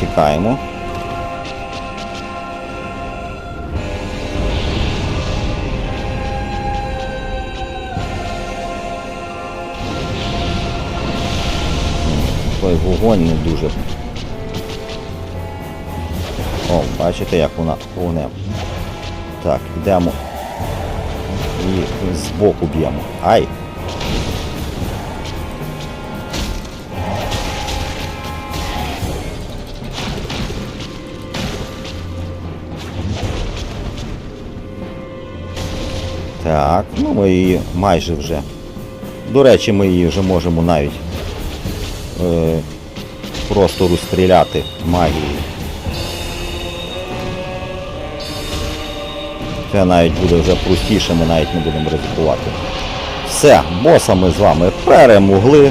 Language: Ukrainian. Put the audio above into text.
Чекаємо. Той вогонь не дуже. О, бачите, як вона вогнем. Так, йдемо. І збоку б'ємо. Ай! Так, ну ми її майже вже. До речі, ми її вже можемо навіть е, просто розстріляти магією. Це навіть буде вже простіше, ми навіть не будемо ризикувати. Все, боса ми з вами перемогли.